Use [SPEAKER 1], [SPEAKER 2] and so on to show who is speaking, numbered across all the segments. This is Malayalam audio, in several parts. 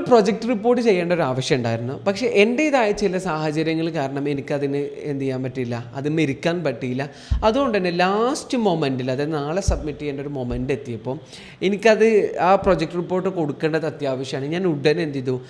[SPEAKER 1] ഒരു പ്രൊജക്റ്റ് റിപ്പോർട്ട് ചെയ്യേണ്ട ഒരു ആവശ്യം ഉണ്ടായിരുന്നു. പക്ഷേ എന്റേതായ ചില സാഹചര്യങ്ങൾ കാരണം എനിക്കതിന് എന്ത് ചെയ്യാൻ പറ്റിയില്ല. അത് മെരിക്കാൻ പറ്റിയില്ല. അതുകൊണ്ട് തന്നെ ലാസ്റ്റ് മൊമെന്റിൽ അതായത് നാളെ സബ്മിറ്റ് ചെയ്യേണ്ട ഒരു മൊമെന്റ് എത്തിയപ്പോൾ എനിക്കത് ആ പ്രൊജക്റ്റ് റിപ്പോർട്ട് കൊടുക്കേണ്ടത് അത്യാവശ്യമാണ്. ഞാൻ ഉടനെ എന്ത് ചെയ്തു?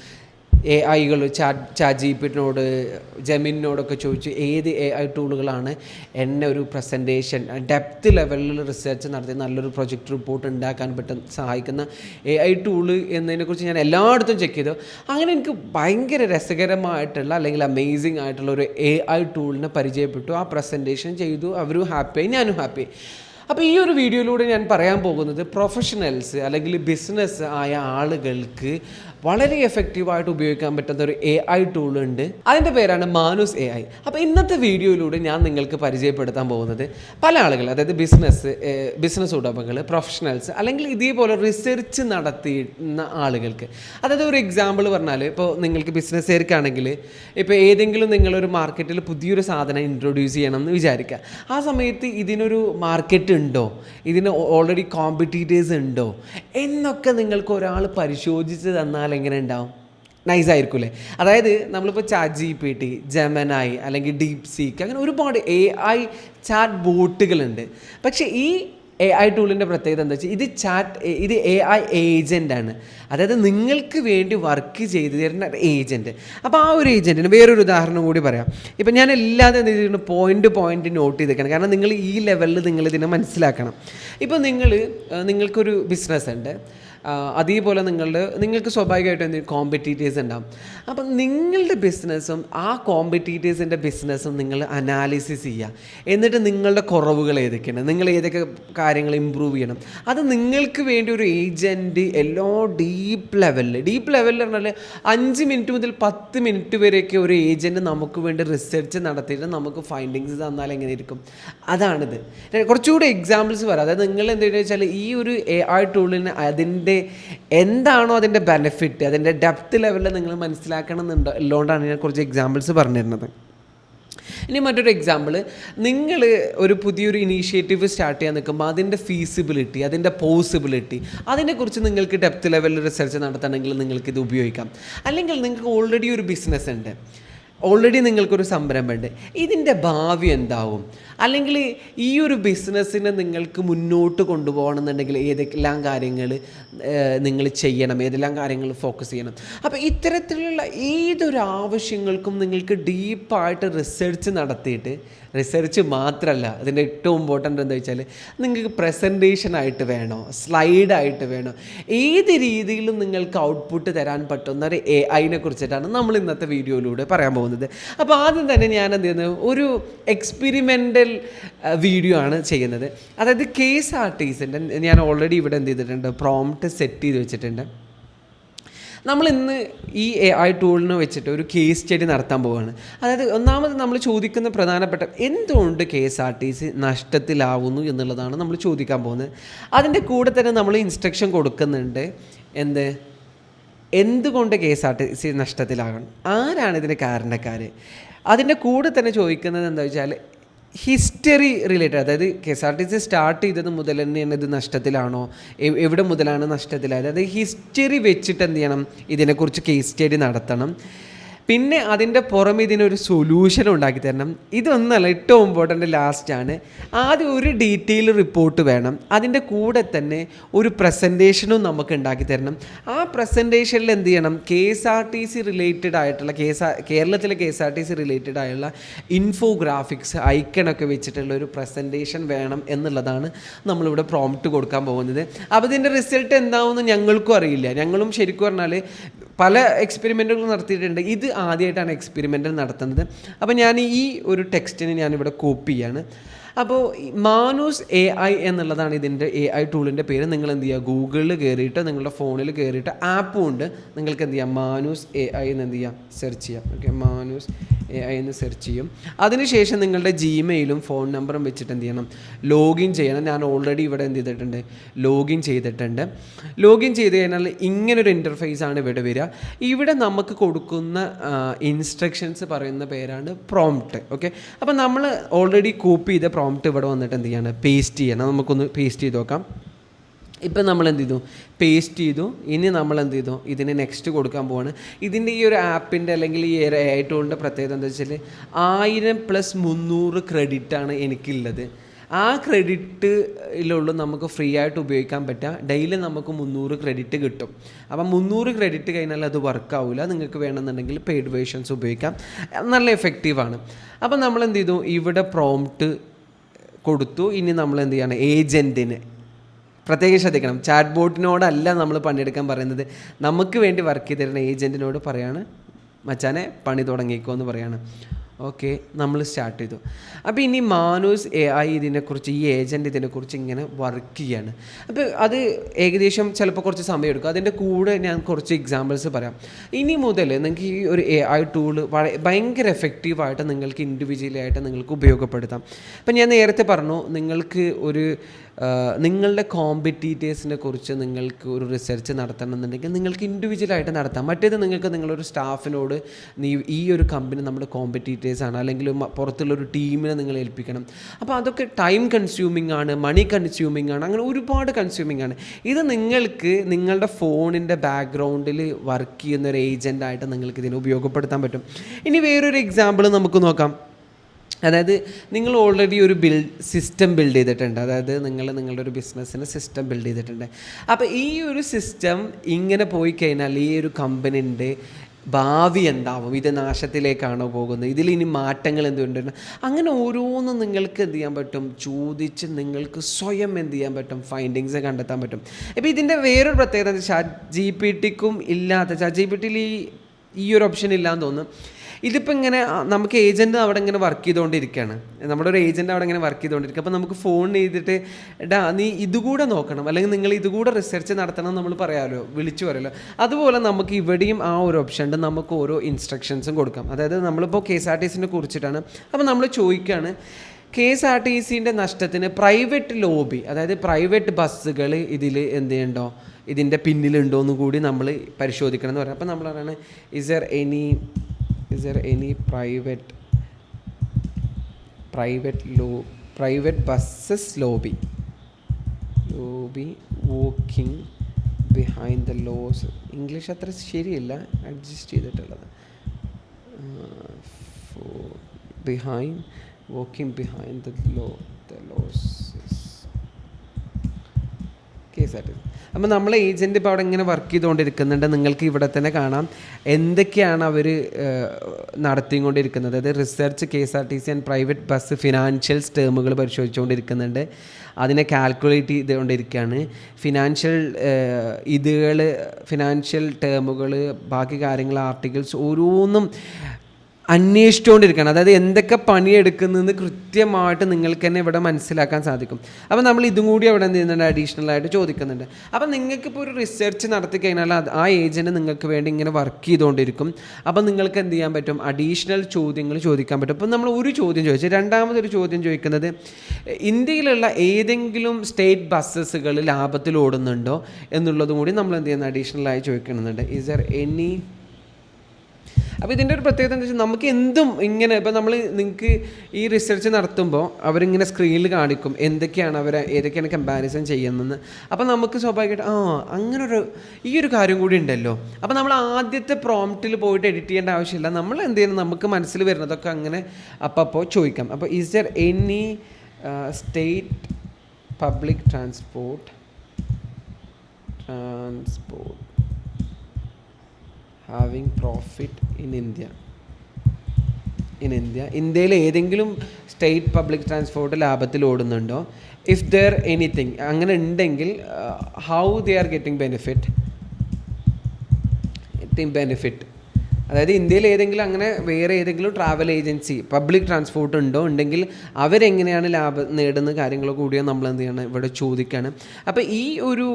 [SPEAKER 1] എ ഐകൾ ചാറ്റ് ചാറ്റ് ജി പിന്നോട് ചോദിച്ചു ഏത് എ ഐ ടൂളുകളാണ് എന്നെ ഒരു പ്രസന്റേഷൻ ഡെപ്ത് ലെവലിൽ റിസർച്ച് നടത്തി നല്ലൊരു പ്രൊജക്റ്റ് റിപ്പോർട്ട് ഉണ്ടാക്കാൻ പറ്റുന്ന സഹായിക്കുന്ന എ ഐ ടൂൾ എന്നതിനെക്കുറിച്ച് ഞാൻ എല്ലായിടത്തും ചെക്ക് ചെയ്തു. അങ്ങനെ എനിക്ക് ഭയങ്കര രസകരമായിട്ടുള്ള അല്ലെങ്കിൽ അമേസിങ് ആയിട്ടുള്ള ഒരു എ ഐ ടൂളിനെ പരിചയപ്പെട്ടു. ആ പ്രസന്റേഷൻ ചെയ്തു. അവരും ഹാപ്പിയായി. ഞാനും ഹാപ്പി അപ്പോൾ ഈ ഒരു വീഡിയോയിലൂടെ ഞാൻ പറയാൻ പോകുന്നത് പ്രൊഫഷണൽസ് അല്ലെങ്കിൽ ബിസിനസ് ആയ ആളുകൾക്ക് വളരെ എഫക്റ്റീവായിട്ട് ഉപയോഗിക്കാൻ പറ്റുന്ന ഒരു എ ഐ ടൂൾ ഉണ്ട്. അതിന്റെ പേരാണ് മാനുസ് എ ഐ അപ്പോൾ ഇന്നത്തെ വീഡിയോയിലൂടെ ഞാൻ നിങ്ങൾക്ക് പരിചയപ്പെടുത്താൻ പോകുന്നത് പല ആളുകൾ അതായത് ബിസിനസ് ബിസിനസ് ഉടമകൾ പ്രൊഫഷണൽസ് അല്ലെങ്കിൽ ഇതേപോലെ റിസർച്ച് നടത്തിയിരുന്ന ആളുകൾക്ക്. അതായത് ഒരു എക്സാമ്പിൾ പറഞ്ഞാൽ ഇപ്പോൾ നിങ്ങൾക്ക് ബിസിനസ് ബിസിനസ്സുകാർക്കാണെങ്കിൽ ഇപ്പോൾ ഏതെങ്കിലും നിങ്ങളൊരു മാർക്കറ്റിൽ പുതിയൊരു സാധനം ഇൻട്രൊഡ്യൂസ് ചെയ്യണം എന്ന് വിചാരിക്കുക. ആ സമയത്ത് ഇതിനൊരു മാർക്കറ്റ് ഉണ്ടോ? ഇതിന് ഓൾറെഡി കോമ്പറ്റീറ്റേഴ്സ് ഉണ്ടോ? എന്നൊക്കെ നിങ്ങൾക്ക് ഒരാൾ പരിശോധിച്ച് തന്നാൽ എങ്ങനെ ഉണ്ടാവും? നൈസ് അല്ലേ അതായത് നമ്മളിപ്പോൾ ചാറ്റ് ജി പി ടി ജമനായി അല്ലെങ്കിൽ ഡീപ് സീക്ക് അങ്ങനെ ഒരുപാട് എ ഐ ചാറ്റ് ബോട്ടുകളുണ്ട് പക്ഷേ ഈ എ ഐ ടൂളിന്റെ പ്രത്യേകത എന്താ വെച്ചാൽ ഇത് ചാറ്റ് ഇത് എ ഐ ഏജന്റാണ് അതായത് നിങ്ങൾക്ക് വേണ്ടി വർക്ക് ചെയ്തു തരുന്ന ഏജന്റ് അപ്പോൾ ആ ഒരു ഏജന്റിന് വേറൊരു ഉദാഹരണം കൂടി പറയാം. ഇപ്പം ഞാൻ എല്ലാതും എന്ത് ചെയ്തിട്ടുണ്ട് പോയിന്റ് പോയിന്റ് നോട്ട് ചെയ്തേക്കണം കാരണം നിങ്ങൾ ഈ ലെവലിൽ നിങ്ങൾ ഇതിനെ മനസ്സിലാക്കണം. ഇപ്പോൾ നിങ്ങൾ നിങ്ങൾക്കൊരു ബിസിനസ് ഉണ്ട്. അതേപോലെ നിങ്ങളുടെ നിങ്ങൾക്ക് സ്വാഭാവികമായിട്ടും എന്തെങ്കിലും കോമ്പറ്റീറ്റേഴ്സ് ഉണ്ടാവും. അപ്പം നിങ്ങളുടെ ബിസിനസ്സും ആ കോമ്പറ്റീറ്റേഴ്സിന്റെ ബിസിനസ്സും നിങ്ങൾ അനാലിസിസ് ചെയ്യുക. എന്നിട്ട് നിങ്ങളുടെ കുറവുകൾ ഏതൊക്കെയാണ്? നിങ്ങൾ ഏതൊക്കെ കാര്യങ്ങൾ ഇമ്പ്രൂവ് ചെയ്യണം? അത് നിങ്ങൾക്ക് വേണ്ടി ഒരു ഏജന്റ് എല്ലോ ഡീപ്പ് ലെവലിൽ ഡീപ്പ് ലെവലിൽ പറഞ്ഞാൽ അഞ്ച് മിനിറ്റ് മുതൽ പത്ത് മിനിറ്റ് വരെയൊക്കെ ഒരു ഏജന്റ് നമുക്ക് വേണ്ടി റിസർച്ച് നടത്തിയിട്ട് നമുക്ക് ഫൈൻഡിങ്സ് തന്നാൽ എങ്ങനെ ഇരിക്കും? അതാണിത്. കുറച്ചുകൂടി എക്സാമ്പിൾസ് പറയാം. അതായത് നിങ്ങൾ എന്താണെന്ന് വെച്ചാൽ ഈ ഒരു എ ഐ ടൂളിന് അതിന്റെ എന്താണോ അതിന്റെ ബെനിഫിറ്റ് അതിന്റെ ഡെപ്ത് ലെവലിൽ നിങ്ങൾ മനസ്സിലാക്കണം എന്നുണ്ടോ ഉള്ളതുകൊണ്ടാണ് ഞാൻ കുറച്ച് എക്സാമ്പിൾസ് പറഞ്ഞിരുന്നത്. ഇനി മറ്റൊരു എക്സാമ്പിൾ നിങ്ങൾ ഒരു പുതിയൊരു ഇനീഷ്യേറ്റീവ് സ്റ്റാർട്ട് ചെയ്യാൻ നിൽക്കുമ്പോൾ അതിന്റെ ഫീസിബിലിറ്റി അതിന്റെ പോസിബിലിറ്റി അതിനെക്കുറിച്ച് നിങ്ങൾക്ക് ഡെപ്ത് ലെവലിൽ റിസർച്ച് നടത്തണമെങ്കിൽ നിങ്ങൾക്ക് ഇത് ഉപയോഗിക്കാം. അല്ലെങ്കിൽ നിങ്ങൾക്ക് ഓൾറെഡി ഒരു ബിസിനസ് ഉണ്ട്. ഓൾറെഡി നിങ്ങൾക്കൊരു സംരംഭമുണ്ട് ഇതിന്റെ ഭാവി എന്താവും? അല്ലെങ്കിൽ ഈ ഒരു ബിസിനസ്സിനെ നിങ്ങൾക്ക് മുന്നോട്ട് കൊണ്ടുപോകണമെന്നുണ്ടെങ്കിൽ ഏതെല്ലാം കാര്യങ്ങൾ നിങ്ങൾ ചെയ്യണം ഏതെല്ലാം കാര്യങ്ങൾ ഫോക്കസ് ചെയ്യണം? അപ്പോൾ ഇത്തരത്തിലുള്ള ഏതൊരു ആവശ്യങ്ങൾക്കും നിങ്ങൾക്ക് ഡീപ്പായിട്ട് റിസർച്ച് നടത്തിയിട്ട് റിസർച്ച് മാത്രമല്ല അതിന്റെ ഏറ്റവും ഇമ്പോർട്ടന്റ് എന്താ വെച്ചാൽ നിങ്ങൾക്ക് പ്രസന്റേഷനായിട്ട് വേണോ? സ്ലൈഡായിട്ട് വേണോ? ഏത് രീതിയിലും നിങ്ങൾക്ക് ഔട്ട്പുട്ട് തരാൻ പറ്റുന്ന ഒരു എ ഐനെ കുറിച്ചിട്ടാണ് നമ്മൾ ഇന്നത്തെ വീഡിയോയിലൂടെ പറയാൻ പോകുന്നത്. അപ്പോൾ ആദ്യം തന്നെ ഞാൻ എന്ത് ചെയ്യുന്നത് ഒരു എക്സ്പെരിമെന്റൽ വീഡിയോ ആണ് ചെയ്യുന്നത്. അതായത് കേസ് എസ് ആർ ടി സിന്റെ ഞാൻ ഓൾറെഡി ഇവിടെ എന്ത് ചെയ്തിട്ടുണ്ട്? പ്രോംപ്റ്റ് സെറ്റ് ചെയ്ത് വെച്ചിട്ടുണ്ട്. നമ്മൾ ഇന്ന് ഈ എ ഐ ടൂളിനെ വെച്ചിട്ട് ഒരു കേസ് സ്റ്റഡി നടത്താൻ പോവുകയാണ് അതായത് ഒന്നാമത് നമ്മൾ ചോദിക്കുന്ന പ്രധാനപ്പെട്ട എന്തുകൊണ്ട് K S R T C നഷ്ടത്തിലാവുന്നു എന്നുള്ളതാണ് നമ്മൾ ചോദിക്കാൻ പോകുന്നത്. അതിന്റെ കൂടെ തന്നെ നമ്മൾ ഇൻസ്ട്രക്ഷൻ കൊടുക്കുന്നുണ്ട്. എന്ത്? എന്തുകൊണ്ട് K S R T C നഷ്ടത്തിലാകണം? ആരാണ് ഇതിന്റെ കാരണക്കാർ അതിന്റെ കൂടെ തന്നെ ചോദിക്കുന്നത് എന്താ വെച്ചാൽ ഹിസ്റ്ററി റിലേറ്റഡ് അതായത് K S R T C start ചെയ്തത് മുതൽ തന്നെയാണ് ഇത് നഷ്ടത്തിലാണോ എവിടെ മുതലാണ് നഷ്ടത്തിലായത്? അതായത് ഹിസ്റ്ററി വെച്ചിട്ട് എന്ത് ചെയ്യണം? ഇതിനെക്കുറിച്ച് കേസ് സ്റ്റഡി നടത്തണം. പിന്നെ അതിന്റെ പുറമെ ഇതിനൊരു സൊല്യൂഷൻ ഉണ്ടാക്കി തരണം. ഇതൊന്നല്ല ഏറ്റവും ഇമ്പോർട്ടന്റ് ലാസ്റ്റാണ് ആദ്യം ഒരു ഡീറ്റെയിൽ റിപ്പോർട്ട് വേണം. അതിന്റെ കൂടെ തന്നെ ഒരു പ്രസന്റേഷനും നമുക്ക് ഉണ്ടാക്കി തരണം. ആ പ്രസന്റേഷനിൽ എന്ത് ചെയ്യണം? K S R T C related ആയിട്ടുള്ള കെ എസ് കേരളത്തിലെ K S R T C related ആയുള്ള ഇൻഫോഗ്രാഫിക്സ് ഐക്കണൊക്കെ വെച്ചിട്ടുള്ള ഒരു പ്രസന്റേഷൻ വേണം എന്നുള്ളതാണ് നമ്മളിവിടെ പ്രോംപ്റ്റ് കൊടുക്കാൻ പോകുന്നത്. അപ്പോൾ ഇതിന്റെ റിസൾട്ട് എന്താവുമെന്ന് ഞങ്ങൾക്കും അറിയില്ല. ഞങ്ങളും ശരിക്കും പറഞ്ഞാൽ പല എക്സ്പെരിമെന്റുകൾ നടത്തിയിട്ടുണ്ട്. ഇത് ആദ്യമായിട്ടാണ് എക്സ്പെരിമെന്റ് നടത്തുന്നത്. അപ്പോൾ ഞാൻ ഈ ഒരു ടെക്സ്റ്റിന് ഞാനിവിടെ കോപ്പി ചെയ്യാണ്. അപ്പോൾ മാനൂസ് എ ഐ എന്നുള്ളതാണ് ഇതിന്റെ എ ഐ ടൂളിന്റെ പേര്. നിങ്ങൾ എന്ത് ചെയ്യുക ഗൂഗിളിൽ കയറിയിട്ട് നിങ്ങളുടെ ഫോണിൽ കയറിയിട്ട് ആപ്പും ഉണ്ട്. നിങ്ങൾക്ക് എന്ത് ചെയ്യാം മാനൂസ് എ ഐ എന്ന് എന്ത് ചെയ്യാം സെർച്ച് ചെയ്യാം. ഓക്കെ മാനൂസ് എന്ന് സെർച്ച് ചെയ്യും. അതിനുശേഷം നിങ്ങളുടെ ജിമെയിലും ഫോൺ നമ്പറും വെച്ചിട്ട് എന്ത് ചെയ്യണം? ലോഗിൻ ചെയ്യണം. ഞാൻ ഓൾറെഡി ഇവിടെ എന്ത് ചെയ്തിട്ടുണ്ട്? ലോഗിൻ ചെയ്തിട്ടുണ്ട്. ലോഗിൻ ചെയ്ത് കഴിഞ്ഞാൽ ഇങ്ങനൊരു ഇന്റർഫേസ് ആണ് ഇവിടെ വരിക. ഇവിടെ നമുക്ക് കൊടുക്കുന്ന ഇൻസ്ട്രക്ഷൻസ് പറയുന്ന പേരാണ് പ്രോംപ്റ്റ് ഓക്കെ അപ്പോൾ നമ്മൾ ഓൾറെഡി കോപ്പി ചെയ്ത പ്രോംപ്റ്റ് ഇവിടെ വന്നിട്ട് എന്ത് ചെയ്യണം? പേസ്റ്റ് ചെയ്യണം. നമുക്കൊന്ന് പേസ്റ്റ് ചെയ്ത് നോക്കാം. ഇപ്പം നമ്മൾ എന്ത് ചെയ്തു പേസ്റ്റ് ചെയ്തു ഇനി നമ്മൾ എന്ത് ചെയ്തു ഇതിന് നെക്സ്റ്റ് കൊടുക്കാൻ പോവാണ്. ഇതിന്റെ ഈ ഒരു ആപ്പിന്റെ അല്ലെങ്കിൽ ഈ ഒരു എ പ്രത്യേകത എന്താ വെച്ചാൽ ആയിരം പ്ലസ് മുന്നൂറ് ക്രെഡിറ്റാണ് എനിക്കുള്ളത്. ആ ക്രെഡിറ്റിലുള്ള നമുക്ക് ഫ്രീ ആയിട്ട് ഉപയോഗിക്കാൻ പറ്റുക. ഡെയിലി നമുക്ക് മുന്നൂറ് ക്രെഡിറ്റ് കിട്ടും. അപ്പം മുന്നൂറ് ക്രെഡിറ്റ് കഴിഞ്ഞാൽ അത് വർക്ക് ആവില്ല നിങ്ങൾക്ക് വേണമെന്നുണ്ടെങ്കിൽ പെയ്ഡ് വേർഷൻസ് ഉപയോഗിക്കാം. നല്ല എഫക്റ്റീവാണ് അപ്പം നമ്മൾ എന്ത് ചെയ്തു ഇവിടെ പ്രോംപ്റ്റ് കൊടുത്തു. ഇനി നമ്മൾ എന്ത് ചെയ്യണം ഏജന്റിന് പ്രത്യേകം ശ്രദ്ധിക്കണം. ചാറ്റ് ബോട്ടിനോടല്ല നമ്മൾ പണിയെടുക്കാൻ പറയുന്നത്. നമുക്ക് വേണ്ടി വർക്ക് ചെയ്ത് തരുന്ന ഏജന്റിനോട് പറയാണ് മച്ചാനെ പണി തുടങ്ങിക്കോ എന്ന് പറയാണ്. ഓക്കെ നമ്മൾ സ്റ്റാർട്ട് ചെയ്തു. അപ്പോൾ ഇനി മാനൂസ് എ ഐ ഇതിനെക്കുറിച്ച് ഈ ഏജന്റ് ഇതിനെക്കുറിച്ച് ഇങ്ങനെ വർക്ക് ചെയ്യാണ്. അപ്പോൾ അത് ഏകദേശം ചിലപ്പോൾ കുറച്ച് സമയം എടുക്കും അതിന്റെ കൂടെ ഞാൻ കുറച്ച് എക്സാമ്പിൾസ് പറയാം. ഇനി മുതൽ നിങ്ങൾക്ക് ഈ ഒരു എ ഐ ടൂൾ വളരെ ഭയങ്കര എഫക്റ്റീവായിട്ട് നിങ്ങൾക്ക് ഇൻഡിവിജ്വലായിട്ട് നിങ്ങൾക്ക് ഉപയോഗപ്പെടുത്താം. അപ്പം ഞാൻ നേരത്തെ പറഞ്ഞു നിങ്ങൾക്ക് ഒരു നിങ്ങളുടെ കോമ്പറ്റീറ്റേഴ്സിനെ കുറിച്ച് നിങ്ങൾക്ക് ഒരു റിസർച്ച് നടത്തണമെന്നുണ്ടെങ്കിൽ നിങ്ങൾക്ക് ഇൻഡിവിജ്വലായിട്ട് നടത്താം. മറ്റേത് നിങ്ങൾക്ക് നിങ്ങളൊരു സ്റ്റാഫിനോട് നീ ഈ ഒരു കമ്പനി നമ്മുടെ കോമ്പറ്റീറ്റേഴ്സാണ് അല്ലെങ്കിൽ പുറത്തുള്ള ഒരു ടീമിനെ നിങ്ങൾ ഏൽപ്പിക്കണം. അപ്പോൾ അതൊക്കെ ടൈം കൺസ്യൂമിംഗ് ആണ് മണി കൺസ്യൂമിംഗ് ആണ് അങ്ങനെ ഒരുപാട് കൺസ്യൂമിംഗ് ആണ്. ഇത് നിങ്ങൾക്ക് നിങ്ങളുടെ ഫോണിന്റെ ബാക്ക്ഗ്രൗണ്ടിൽ വർക്ക് ചെയ്യുന്ന ഒരു ഏജന്റായിട്ട് നിങ്ങൾക്ക് ഇതിനെ ഉപയോഗപ്പെടുത്താൻ പറ്റും. ഇനി വേറൊരു എക്സാമ്പിൾ നമുക്ക് നോക്കാം. അതായത് നിങ്ങൾ ഓൾറെഡി ഒരു ബിൽഡ് സിസ്റ്റം ബിൽഡ് ചെയ്തിട്ടുണ്ട്. അതായത് നിങ്ങൾ നിങ്ങളുടെ ഒരു ബിസിനസ്സിന് സിസ്റ്റം ബിൽഡ് ചെയ്തിട്ടുണ്ട്. അപ്പോൾ ഈ ഒരു സിസ്റ്റം ഇങ്ങനെ പോയി കഴിഞ്ഞാൽ ഈ ഒരു കമ്പനീന്റെ ഭാവി എന്താവും? ഇത് നാശത്തിലേക്കാണോ പോകുന്നത്? ഇതിൽ ഇനി മാറ്റങ്ങൾ എന്തുകൊണ്ട് അങ്ങനെ ഓരോന്നും നിങ്ങൾക്ക് എന്ത് ചെയ്യാൻ പറ്റും? ചോദിച്ച് നിങ്ങൾക്ക് സ്വയം എന്ത് ചെയ്യാൻ പറ്റും? ഫൈൻഡിങ്സ് കണ്ടെത്താൻ പറ്റും. ഇപ്പോൾ ഇതിന്റെ വേറൊരു പ്രത്യേകത ചാറ്റ് ജി പി ടിക്കും ഇല്ലാത്ത ചാറ്റ് ജി പി ടിയിൽ ഈ ഈ ഒരു ഓപ്ഷൻ ഇല്ലാന്ന് തോന്നുന്നു. ഇതിപ്പോൾ ഇങ്ങനെ നമുക്ക് ഏജന്റ് അവിടെ ഇങ്ങനെ വർക്ക് ചെയ്തുകൊണ്ടിരിക്കുകയാണ് നമ്മുടെ ഒരു ഏജന്റ് അവിടെ ഇങ്ങനെ വർക്ക് ചെയ്തുകൊണ്ടിരിക്കുക അപ്പോൾ നമുക്ക് ഫോൺ ചെയ്തിട്ട് ഡാ നീ ഇതുകൂടെ നോക്കണം. അല്ലെങ്കിൽ നിങ്ങൾ ഇതുകൂടെ റിസർച്ച് നടത്തണം നമ്മൾ പറയാമല്ലോ വിളിച്ചു പറയല്ലോ അതുപോലെ നമുക്ക് ഇവിടെയും ആ ഒരു ഓപ്ഷൻ ഉണ്ട്. നമുക്ക് ഓരോ ഇൻസ്ട്രക്ഷൻസും കൊടുക്കാം. അതായത് നമ്മളിപ്പോൾ കെ എസ് ആർ ടി സിനെ കുറിച്ചിട്ടാണ്. അപ്പോൾ നമ്മൾ ചോദിക്കുകയാണ് കെ എസ് ആർ ടി സിന്റെ നഷ്ടത്തിന് പ്രൈവറ്റ് ലോബി അതായത് പ്രൈവറ്റ് ബസ്സുകൾ ഇതിൽ എന്ത് ചെയ്യണ്ടോ? ഇതിന്റെ പിന്നിലുണ്ടോ എന്ന് കൂടി നമ്മൾ പരിശോധിക്കണം എന്ന് പറയാം. അപ്പോൾ നമ്മൾ പറയുന്നത് is uh any is there any private private law private buses lobby lobby walking behind the laws English അത്ര ശരിയല്ല അഡ്ജസ്റ്റ് ചെയ്തിട്ടുള്ളത് behind walking behind the law the laws കേസായിട്ട് അപ്പോൾ നമ്മൾ ഏജന്റ് ഇപ്പോൾ അവിടെ ഇങ്ങനെ വർക്ക് ചെയ്തുകൊണ്ടിരിക്കുന്നുണ്ട് നിങ്ങൾക്ക് ഇവിടെ തന്നെ കാണാം. എന്തൊക്കെയാണ് അവർ നടത്തിക്കൊണ്ടിരിക്കുന്നത്? അതായത് research K S R T C and private bus financials ടേമുകൾ പരിശോധിച്ചുകൊണ്ടിരിക്കുന്നുണ്ട്. അതിനെ കാൽക്കുലേറ്റ് ചെയ്തുകൊണ്ടിരിക്കുകയാണ്. ഫിനാൻഷ്യൽ ഇതുകൾ ഫിനാൻഷ്യൽ ടേമുകൾ ബാക്കി കാര്യങ്ങൾ ആർട്ടിക്കിൾസ് ഓരോന്നും അന്വേഷിച്ചുകൊണ്ടിരിക്കണം അതായത് എന്തൊക്കെ പണിയെടുക്കുന്നതെന്ന് കൃത്യമായിട്ട് നിങ്ങൾക്ക് തന്നെ ഇവിടെ മനസ്സിലാക്കാൻ സാധിക്കും. അപ്പോൾ നമ്മൾ ഇതും കൂടി അവിടെ എന്ത് ചെയ്യുന്നുണ്ട്? അഡീഷണൽ ആയിട്ട് ചോദിക്കുന്നുണ്ട്. അപ്പോൾ നിങ്ങൾക്കിപ്പോൾ ഒരു റിസർച്ച് നടത്തി കഴിഞ്ഞാൽ അത് ആ ഏജന്റ് നിങ്ങൾക്ക് വേണ്ടി ഇങ്ങനെ വർക്ക് ചെയ്തുകൊണ്ടിരിക്കും അപ്പോൾ നിങ്ങൾക്ക് എന്ത് ചെയ്യാൻ പറ്റും? അഡീഷണൽ ചോദ്യങ്ങൾ ചോദിക്കാൻ പറ്റും. അപ്പോൾ നമ്മൾ ഒരു ചോദ്യം ചോദിച്ചു. രണ്ടാമതൊരു ചോദ്യം ചോദിക്കുന്നത് ഇന്ത്യയിലുള്ള ഏതെങ്കിലും സ്റ്റേറ്റ് ബസ്സസുകൾ ലാഭത്തിൽ ഓടുന്നുണ്ടോ എന്നുള്ളതും കൂടി നമ്മൾ എന്ത് ചെയ്യുന്നത് അഡീഷണലായി ചോദിക്കുന്നുണ്ട്. ഇസ് ദർ എനി അപ്പോൾ ഇതിന്റെ ഒരു പ്രത്യേകത എന്താ വെച്ചാൽ നമുക്ക് എന്തും ഇങ്ങനെ ഇപ്പോൾ നമ്മൾ നിങ്ങൾക്ക് ഈ റിസർച്ച് നടത്തുമ്പോൾ അവരിങ്ങനെ സ്ക്രീനിൽ കാണിക്കും എന്തൊക്കെയാണ് അവർ ഏതൊക്കെയാണ് കമ്പാരിസൺ ചെയ്യുന്നതെന്ന്. അപ്പോൾ നമുക്ക് സ്വാഭാവികമായിട്ട് ആ അങ്ങനൊരു ഈ ഒരു കാര്യം കൂടി ഉണ്ടല്ലോ. അപ്പോൾ നമ്മൾ ആദ്യത്തെ പ്രോംപ്റ്റിൽ പോയിട്ട് എഡിറ്റ് ചെയ്യേണ്ട ആവശ്യമില്ല. നമ്മൾ എന്ത് ചെയ്യുന്നത് നമുക്ക് മനസ്സിൽ വരുന്നതൊക്കെ അങ്ങനെ അപ്പോൾ ചോദിക്കാം. അപ്പോൾ is there any state public transport transport having profit in India in India ഇന്ത്യയിൽ ഏതെങ്കിലും സ്റ്റേറ്റ് പബ്ലിക് ട്രാൻസ്പോർട്ട് ലാഭത്തിൽ ഓടുന്നുണ്ടോ? ഇഫ് ദർ എനിത്തിങ് അങ്ങനെ ഉണ്ടെങ്കിൽ how they are getting benefit getting benefit അതായത് ഇന്ത്യയിൽ ഏതെങ്കിലും അങ്ങനെ വേറെ ഏതെങ്കിലും ട്രാവൽ ഏജൻസി പബ്ലിക് ട്രാൻസ്പോർട്ട് ഉണ്ടോ? ഉണ്ടെങ്കിൽ അവരെങ്ങനെയാണ് ലാഭം നേടുന്ന കാര്യങ്ങൾ കൂടിയോ നമ്മൾ എന്ത് ചെയ്യണം? ഇവിടെ ചോദിക്കുകയാണ് അപ്പോൾ ഈ ഒരു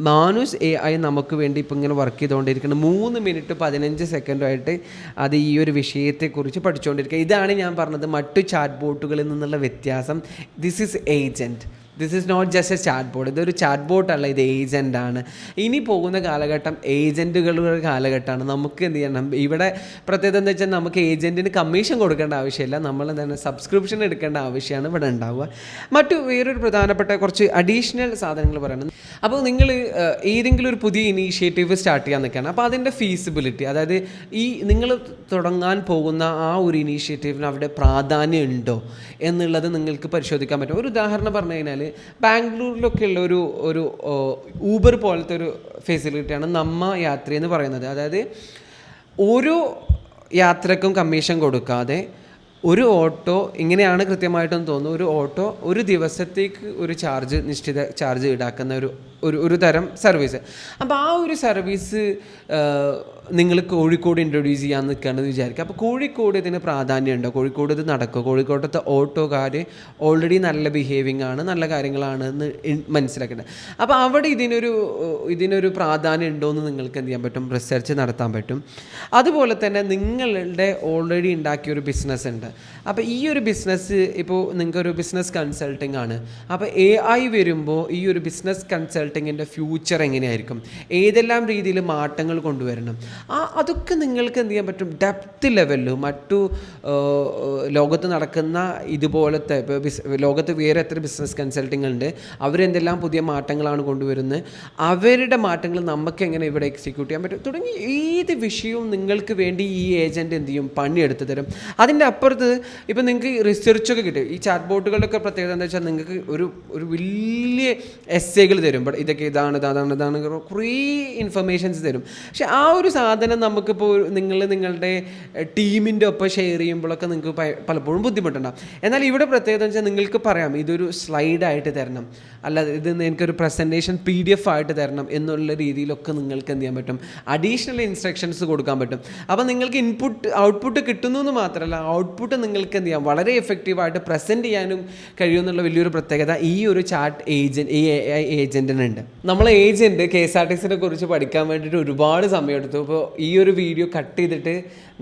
[SPEAKER 1] മാനുസ് എ ഐ നമുക്ക് വേണ്ടി ഇപ്പം ഇങ്ങനെ വർക്ക് ചെയ്തുകൊണ്ടിരിക്കുന്നത് മൂന്ന് മിനിറ്റ് പതിനഞ്ച് സെക്കൻഡായിട്ട് അത് ഈ ഒരു വിഷയത്തെക്കുറിച്ച് പഠിച്ചുകൊണ്ടിരിക്കുക. ഇതാണ് ഞാൻ പറഞ്ഞത് മറ്റു ചാറ്റ് ബോട്ടുകളിൽ നിന്നുള്ള വ്യത്യാസം. This is agent this is not just a chat board ഇതൊരു ചാറ്റ് ബോട്ടല്ല ഇത് ഏജന്റ് ആണ്. ഇനി പോകുന്ന കാലഘട്ടം ഏജന്റുകളുടെ കാലഘട്ടമാണ്. നമുക്ക് എന്ത് ചെയ്യണം? ഇവിടെ പ്രത്യേകത എന്താ വെച്ചാൽ നമുക്ക് ഏജന്റിന് കമ്മീഷൻ കൊടുക്കേണ്ട ആവശ്യമില്ല. നമ്മൾ തന്നെ സബ്സ്ക്രിപ്ഷൻ എടുക്കേണ്ട ആവശ്യമാണ് ഇവിടെ ഉണ്ടാവുക. മറ്റു വേറൊരു പ്രധാനപ്പെട്ട കുറച്ച് അഡീഷണൽ സാധനങ്ങൾ പറയുന്നത് അപ്പോൾ നിങ്ങൾ ഏതെങ്കിലും ഒരു പുതിയ ഇനീഷ്യേറ്റീവ് സ്റ്റാർട്ട് ചെയ്യാൻ നിൽക്കുകയാണ്. അപ്പോൾ അതിന്റെ ഫീസിബിലിറ്റി അതായത് ഈ നിങ്ങൾ തുടങ്ങാൻ പോകുന്ന ആ ഒരു ഇനീഷ്യേറ്റീവിന് അവിടെ പ്രാധാന്യം ഉണ്ടോ എന്നുള്ളത് നിങ്ങൾക്ക് പരിശോധിക്കാൻ പറ്റും. ഒരു ഉദാഹരണം പറഞ്ഞു കഴിഞ്ഞാൽ ബാംഗ്ലൂരിലൊക്കെ ഉള്ള ഒരു ഒരു ഊബർ പോലത്തെ ഒരു ഫെസിലിറ്റിയാണ് നമ്മ യാത്ര എന്ന് പറയുന്നത്. അതായത് ഓരോ യാത്രക്കും കമ്മീഷൻ കൊടുക്കാതെ ഒരു ഓട്ടോ ഇങ്ങനെയാണ് കൃത്യമായിട്ടെന്ന് തോന്നുന്നു. ഒരു ഓട്ടോ ഒരു ദിവസത്തേക്ക് ഒരു ചാർജ് നിശ്ചിത ചാർജ് ഈടാക്കുന്ന ഒരു ഒരു ഒരു തരം സർവീസ്. അപ്പോൾ ആ ഒരു സർവീസ് നിങ്ങൾ കോഴിക്കോട് ഇൻട്രൊഡ്യൂസ് ചെയ്യാൻ നിൽക്കുകയാണെന്ന് വിചാരിക്കുക. അപ്പോൾ കോഴിക്കോട് ഇതിന് പ്രാധാന്യമുണ്ടോ? കോഴിക്കോട് ഇത് നടക്കുക കോഴിക്കോട്ടത്തെ ഓട്ടോക്കാർ ഓൾറെഡി നല്ല ബിഹേവിങ് ആണ് നല്ല കാര്യങ്ങളാണ് എന്ന് മനസ്സിലാക്കേണ്ടത്. അപ്പോൾ അവിടെ ഇതിനൊരു ഇതിനൊരു പ്രാധാന്യം ഉണ്ടോ എന്ന് നിങ്ങൾക്ക് എന്ത് ചെയ്യാൻ പറ്റും? റിസർച്ച് നടത്താൻ പറ്റും. അതുപോലെ തന്നെ നിങ്ങളുടെ ഓൾറെഡി ഉണ്ടാക്കിയ ഒരു ബിസിനസ് ഉണ്ട്. അപ്പോൾ ഈ ഒരു ബിസിനസ് ഇപ്പോൾ നിങ്ങൾക്കൊരു ബിസിനസ് കൺസൾട്ടിംഗ് ആണ്. അപ്പോൾ എ ഐ വരുമ്പോൾ ഈ ഒരു ബിസിനസ് കൺസൾട്ടിങ്ങിന്റെ ഫ്യൂച്ചർ എങ്ങനെയായിരിക്കും? ഏതെല്ലാം രീതിയിൽ മാറ്റങ്ങൾ കൊണ്ടുവരണം? ആ അതൊക്കെ നിങ്ങൾക്ക് എന്ത് ചെയ്യാൻ പറ്റും? ഡെപ്ത് ലെവലിൽ മറ്റു ലോകത്ത് നടക്കുന്ന ഇതുപോലത്തെ ഇപ്പോൾ ബിസ് ലോകത്ത് വേറെ എത്ര ബിസിനസ് കൺസൾട്ടിംഗ് ഉണ്ട് അവരെന്തെല്ലാം പുതിയ മാറ്റങ്ങളാണ് കൊണ്ടുവരുന്നത് അവരുടെ മാറ്റങ്ങൾ നമുക്ക് എങ്ങനെ ഇവിടെ എക്സിക്യൂട്ട് ചെയ്യാൻ പറ്റും? തുടങ്ങി ഏത് വിഷയവും നിങ്ങൾക്ക് വേണ്ടി ഈ ഏജന്റ് എന്ത് ചെയ്യും? പണിയെടുത്ത് തരും. അതിന്റെ അപ്പുറത്ത് ഇപ്പം നിങ്ങൾക്ക് റിസർച്ചൊക്കെ കിട്ടും. ഈ ചാറ്റ് ബോട്ടുകളുടെയൊക്കെ പ്രത്യേകത എന്താ വെച്ചാൽ നിങ്ങൾക്ക് ഒരു ഒരു വലിയ എസ്സേകൾ തരും. ഇതൊക്കെ ഇതാണ് ഇതാണ് ഇതാണ് കുറേ ഇൻഫർമേഷൻസ് തരും. പക്ഷേ ആ ഒരു സാധനം നമുക്കിപ്പോൾ നിങ്ങൾ നിങ്ങളുടെ ടീമിന്റെ ഒപ്പം ഷെയർ ചെയ്യുമ്പോഴൊക്കെ നിങ്ങൾക്ക് പലപ്പോഴും ബുദ്ധിമുട്ടുണ്ടാകും എന്നാൽ ഇവിടെ പ്രത്യേകത വെച്ചാൽ നിങ്ങൾക്ക് പറയാം ഇതൊരു സ്ലൈഡായിട്ട് തരണം. അല്ല ഇത് എനിക്കൊരു പ്രസന്റേഷൻ പി ഡി എഫ് ആയിട്ട് തരണം എന്നുള്ള രീതിയിലൊക്കെ നിങ്ങൾക്ക് എന്ത് ചെയ്യാൻ പറ്റും? അഡീഷണൽ ഇൻസ്ട്രക്ഷൻസ് കൊടുക്കാൻ പറ്റും. അപ്പോൾ നിങ്ങൾക്ക് ഇൻപുട്ട് ഔട്ട്പുട്ട് കിട്ടുന്നു എന്ന് മാത്രമല്ല ഔട്ട്പുട്ട് നിങ്ങൾക്ക് എന്ത് ചെയ്യാം? വളരെ എഫക്റ്റീവായിട്ട് പ്രസന്റ് ചെയ്യാനും കഴിയുമെന്നുള്ള വലിയൊരു പ്രത്യേകത ഈ ഒരു ചാറ്റ് ഏജന്റ് ഈ ഏജന്റിനുണ്ട് നമ്മളെ agent K S R T സിനെ കുറിച്ച് പഠിക്കാൻ വേണ്ടിയിട്ട് ഒരുപാട് സമയമെടുത്തു അപ്പോൾ ഈ ഒരു വീഡിയോ കട്ട് ചെയ്തിട്ട്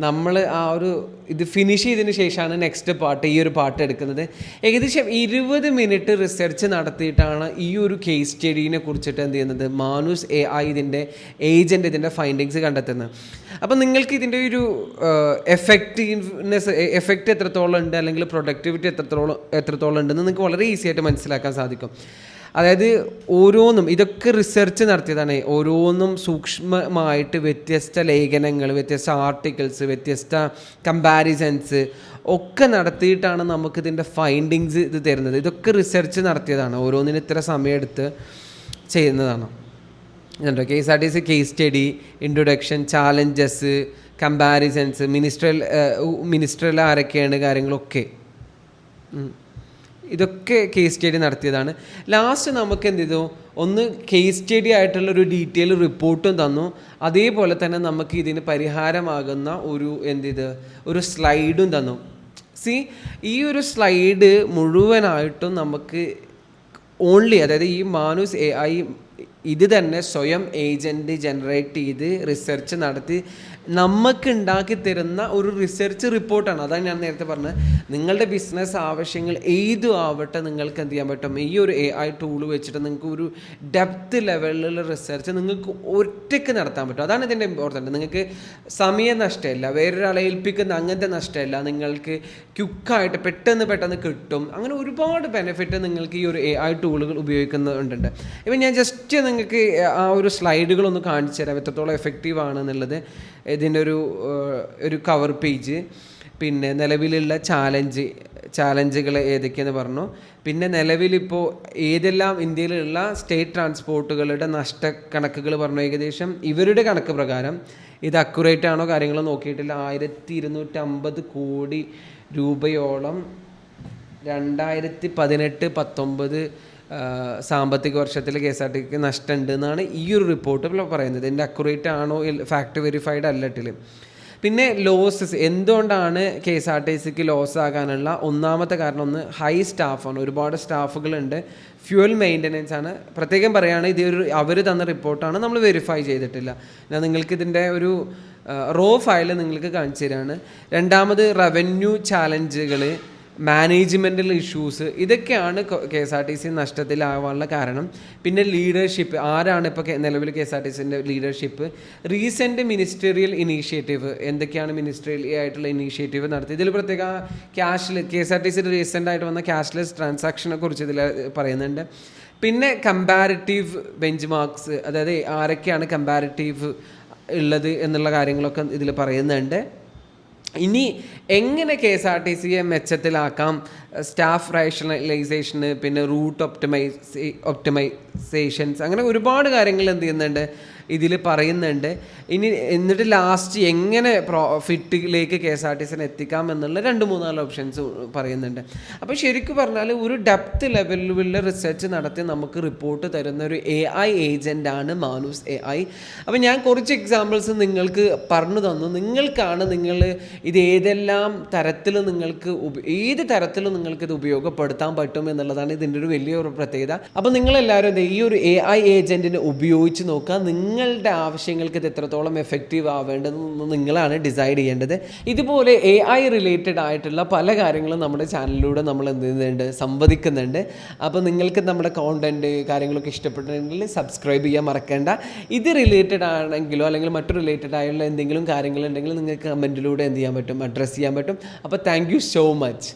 [SPEAKER 1] നമ്മൾ ആ ഒരു ഇത് ഫിനിഷ് ചെയ്തതിന് ശേഷമാണ് നെക്സ്റ്റ് പാട്ട് ഈ ഒരു പാട്ട് എടുക്കുന്നത്. ഏകദേശം ഇരുപത് മിനിറ്റ് റിസർച്ച് നടത്തിയിട്ടാണ് ഈ ഒരു കേസ് സ്റ്റഡീനെ കുറിച്ചിട്ട് എന്ത് ചെയ്യുന്നത്? മാനൂസ് എ ഐ ഇതിന്റെ ഏജന്റ് ഇതിന്റെ ഫൈൻഡിങ്സ് കണ്ടെത്തുന്നത്. അപ്പോൾ നിങ്ങൾക്ക് ഇതിന്റെ ഒരു എഫക്റ്റീവ്നെസ് എഫക്റ്റ് എത്രത്തോളം ഉണ്ട്? അല്ലെങ്കിൽ പ്രൊഡക്ടിവിറ്റി എത്രത്തോളം എത്രത്തോളം ഉണ്ടെന്ന് നിങ്ങൾക്ക് വളരെ ഈസി ആയിട്ട് മനസ്സിലാക്കാൻ സാധിക്കും. അതായത് ഓരോന്നും ഇതൊക്കെ റിസർച്ച് നടത്തിയതാണ്. ഓരോന്നും സൂക്ഷ്മമായിട്ട് വ്യത്യസ്ത ലേഖനങ്ങൾ വ്യത്യസ്ത ആർട്ടിക്കിൾസ് വ്യത്യസ്ത കമ്പാരിസൺസ് ഒക്കെ നടത്തിയിട്ടാണ് നമുക്കിതിന്റെ ഫൈൻഡിങ്സ് ഇത് തരുന്നത്. ഇതൊക്കെ റിസർച്ച് നടത്തിയതാണ്. ഓരോന്നിനും ഇത്ര സമയമെടുത്ത് ചെയ്യുന്നതാണ്. ഇതുണ്ടോ K S R T C case study introduction challenges comparisons ministerial ministerial ആരൊക്കെയാണ് കാര്യങ്ങളൊക്കെ. ഇതൊക്കെ കേസ് സ്റ്റഡി നടത്തിയതാണ്. ലാസ്റ്റ് നമുക്ക് എന്ത് ചെയ്തു? ഒന്ന് കേസ് സ്റ്റഡി ആയിട്ടുള്ള ഒരു ഡീറ്റെയിൽ റിപ്പോർട്ടും തന്നു. അതേപോലെ തന്നെ നമുക്ക് ഇതിന് പരിഹാരമാകുന്ന ഒരു എന്ത് ചെയ്ത്? ഒരു സ്ലൈഡും തന്നു. സി ഈ ഒരു സ്ലൈഡ് മുഴുവനായിട്ടും നമുക്ക് ഓൺലി അതായത് ഈ മാനൂസ് എ ഐ ഇത് തന്നെ സ്വയം ഏജന്റ് ജനറേറ്റ് ചെയ്ത് റിസർച്ച് നടത്തി നമുക്ക് ഉണ്ടാക്കി തരുന്ന ഒരു റിസർച്ച് റിപ്പോർട്ടാണ് അതാണ് ഞാൻ നേരത്തെ പറഞ്ഞത്. നിങ്ങളുടെ ബിസിനസ് ആവശ്യങ്ങൾ ഏതു ആവട്ടെ നിങ്ങൾക്ക് എന്ത് ചെയ്യാൻ പറ്റും? ഈ ഒരു എ ഐ ടൂൾ വെച്ചിട്ട് നിങ്ങൾക്ക് ഒരു ഡെപ്ത് ലെവലിലുള്ള റിസർച്ച് നിങ്ങൾക്ക് ഒറ്റയ്ക്ക് നടത്താൻ പറ്റും. അതാണ് ഇതിന്റെ ഇമ്പോർട്ടന്റ് നിങ്ങൾക്ക് സമയ നഷ്ടമില്ല. വേറൊരാളെ ഏൽപ്പിക്കുന്ന അങ്ങനത്തെ നഷ്ടമില്ല. നിങ്ങൾക്ക് ക്യുക്കായിട്ട് പെട്ടെന്ന് പെട്ടെന്ന് കിട്ടും. അങ്ങനെ ഒരുപാട് ബെനിഫിറ്റ് നിങ്ങൾക്ക് ഈ ഒരു എ ഐ ടൂളുകൾ ഉപയോഗിക്കുന്നുണ്ട്. ഇപ്പം ഞാൻ ജസ്റ്റ് നിങ്ങൾക്ക് ആ ഒരു സ്ലൈഡുകളൊന്ന് കാണിച്ചു തരാം. എത്രത്തോളം എഫക്റ്റീവ് ആണെന്നുള്ളത്. ഇതിന്റെ ഒരു ഒരു കവർ പേജ് പിന്നെ നിലവിലുള്ള ചാലഞ്ച് ചാലഞ്ചുകൾ ഏതൊക്കെയെന്ന് പറഞ്ഞു. പിന്നെ നിലവിലിപ്പോൾ ഏതെല്ലാം ഇന്ത്യയിലുള്ള സ്റ്റേറ്റ് ട്രാൻസ്പോർട്ടുകളുടെ നഷ്ട കണക്കുകൾ പറഞ്ഞു. ഏകദേശം ഇവരുടെ കണക്ക് പ്രകാരം ഇത് അക്യുറേറ്റ് ആണോ കാര്യങ്ങൾ നോക്കിയിട്ടില്ല. ആയിരത്തി ഇരുന്നൂറ്റമ്പത് കോടി രൂപയോളം രണ്ടായിരത്തി പതിനെട്ട് പത്തൊമ്പത് സാമ്പത്തിക വർഷത്തിൽ കെ എസ് ആർ ടിക്ക് നഷ്ടമുണ്ട് എന്നാണ് ഈ ഒരു റിപ്പോർട്ട് പറയുന്നത്. ഇതിന്റെ അക്യുറേറ്റ് ആണോ ഫാക്ട് വെരിഫൈഡ് അല്ലട്ടിൽ പിന്നെ ലോസസ് എന്തുകൊണ്ടാണ് കെ എസ് ആർ ടി സിക്ക് ലോസ് ആകാനുള്ള ഒന്നാമത്തെ കാരണം ഒന്ന് ഹൈ സ്റ്റാഫാണ് ഒരുപാട് സ്റ്റാഫുകളുണ്ട്. ഫ്യൂവൽ മെയിന്റനൻസ് ആണ്. പ്രത്യേകം പറയുകയാണ് ഇത് ഒരു അവർ തന്ന റിപ്പോർട്ടാണ് നമ്മൾ വെരിഫൈ ചെയ്തിട്ടില്ല. ഞാൻ നിങ്ങൾക്ക് ഇതിന്റെ ഒരു റോ ഫയൽ നിങ്ങൾക്ക് കാണിച്ചു തരാണ്. രണ്ടാമത് റവന്യൂ ചാലഞ്ചുകൾ മാനേജ്മെന്റൽ ഇഷ്യൂസ് ഇതൊക്കെയാണ് K S R T C നഷ്ടത്തിലാവാനുള്ള കാരണം. പിന്നെ ലീഡർഷിപ്പ് ആരാണ് ഇപ്പോൾ നിലവിൽ കെ എസ് ആർ ടി സിന്റെ ലീഡർഷിപ്പ് റീസെന്റ് മിനിസ്റ്റീരിയൽ ഇനീഷ്യേറ്റീവ് എന്തൊക്കെയാണ് മിനിസ്റ്ററിയൽ ആയിട്ടുള്ള ഇനീഷ്യേറ്റീവ് നടത്തി ഇതിൽ പ്രത്യേക cash K S R T സിയുടെ റീസെന്റ് ആയിട്ട് വന്ന ക്യാഷ്ലെസ് ട്രാൻസാക്ഷനെ കുറിച്ച് ഇതിൽ പറയുന്നുണ്ട്. പിന്നെ കമ്പാരിറ്റീവ് ബെഞ്ച് മാർക്സ് അതായത് ആരൊക്കെയാണ് കമ്പാരിറ്റീവ് ഉള്ളത് എന്നുള്ള കാര്യങ്ങളൊക്കെ ഇതിൽ പറയുന്നുണ്ട്. ഇനി എങ്ങനെ കെ എസ് ആർ ടി സിയെ മെച്ചത്തിലാക്കാം? സ്റ്റാഫ് റേഷണലൈസേഷന് പിന്നെ റൂട്ട് ഒപ്റ്റമൈസ് ഒപ്റ്റമൈസേഷൻസ് അങ്ങനെ ഒരുപാട് കാര്യങ്ങൾ എന്ത് ചെയ്യുന്നുണ്ട്? ഇതിൽ പറയുന്നുണ്ട്. ഇനി എന്നിട്ട് ലാസ്റ്റ് എങ്ങനെ പ്രോ ഫിറ്റിലേക്ക് കെ എസ് ആർ ടി സിനെ എത്തിക്കാം എന്നുള്ള രണ്ട് മൂന്നാൽ ഓപ്ഷൻസ് പറയുന്നുണ്ട്. അപ്പോൾ ശരിക്കും പറഞ്ഞാൽ ഒരു ഡെപ്ത് ലെവലിലുള്ള റിസർച്ച് നടത്തി നമുക്ക് റിപ്പോർട്ട് തരുന്ന ഒരു എ ഐ ഏജന്റാണ് മാനൂസ് എ ഐ അപ്പോൾ ഞാൻ കുറച്ച് എക്സാമ്പിൾസ് നിങ്ങൾക്ക് പറഞ്ഞു തന്നു. നിങ്ങൾക്കാണ് നിങ്ങൾ ഇത് ഏതെല്ലാം തരത്തിൽ നിങ്ങൾക്ക് ഏത് തരത്തിൽ നിങ്ങൾക്ക് ഇത് ഉപയോഗപ്പെടുത്താൻ പറ്റും എന്നുള്ളതാണ് ഇതിന്റെ ഒരു വലിയൊരു പ്രത്യേകത. അപ്പോൾ നിങ്ങളെല്ലാവരും ഈ ഒരു എ ഐ ഏജന്റിനെ ഉപയോഗിച്ച് നോക്കുക. നിങ്ങളുടെ ആവശ്യങ്ങൾക്ക് ഇത് എത്രത്തോളം എഫക്റ്റീവ് ആവേണ്ടതെന്ന് നിങ്ങളാണ് ഡിസൈഡ് ചെയ്യേണ്ടത്. ഇതുപോലെ എ ഐ റിലേറ്റഡ് ആയിട്ടുള്ള പല കാര്യങ്ങളും നമ്മുടെ ചാനലിലൂടെ നമ്മൾ എന്ത് ചെയ്യുന്നുണ്ട് സംവദിക്കുന്നുണ്ട്. അപ്പോൾ നിങ്ങൾക്ക് നമ്മുടെ കോണ്ടന്റ് കാര്യങ്ങളൊക്കെ ഇഷ്ടപ്പെട്ടിട്ടുണ്ടെങ്കിൽ സബ്സ്ക്രൈബ് ചെയ്യാൻ മറക്കേണ്ട. ഇത് റിലേറ്റഡ് ആണെങ്കിലോ അല്ലെങ്കിൽ മറ്റു റിലേറ്റഡ് ആയുള്ള എന്തെങ്കിലും കാര്യങ്ങളുണ്ടെങ്കിൽ നിങ്ങൾക്ക് കമന്റിലൂടെ എന്ത് ചെയ്യാൻ പറ്റും അഡ്രസ്സ് ചെയ്യാൻ പറ്റും. അപ്പോൾ താങ്ക് സോ മച്ച്